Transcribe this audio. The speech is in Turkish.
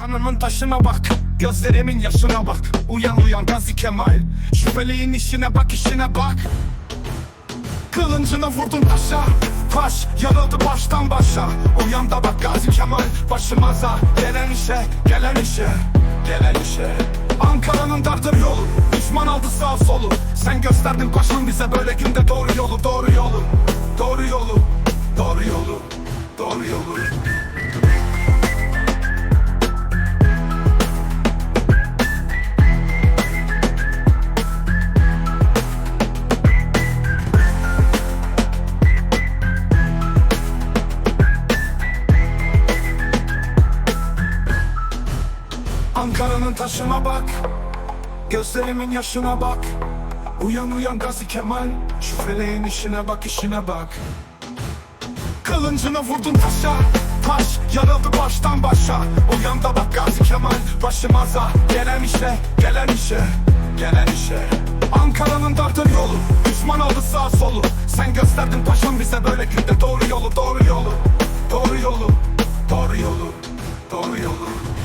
Kanımın taşına bak Gözlerimin yaşına bak. Uyan uyan Gazi Kemal Şüpheliğin işine bak işine bak. Kılıncını vurdun taşa Taş yarıldı baştan başa. Uyan da bak Gazi Kemal Başımıza gelen işe Gelen işe Gelen işe. Ankara'nın dardır yolu Düşman aldı sağ solu. Sen gösterdin koşun bize böyle günde doğru yolu Doğru yolu Ankara'nın taşına bak. Gözlerimin yaşına bak. Uyan uyan Gazi Kemal. Şu feleğin işine bak işine bak. Kılıncını vurdun taşa. Taş yarıldı baştan başa. Uyan da bak Gazi Kemal Başımıza gelen işe Gelen işe Gelen işe. Ankara'nın dardır yolu Düşman aldı sağ solu. Sen gösterdin paşam bize böyle günde. Doğru yolu doğru yolu Doğru yolu Doğru yolu Doğru yolu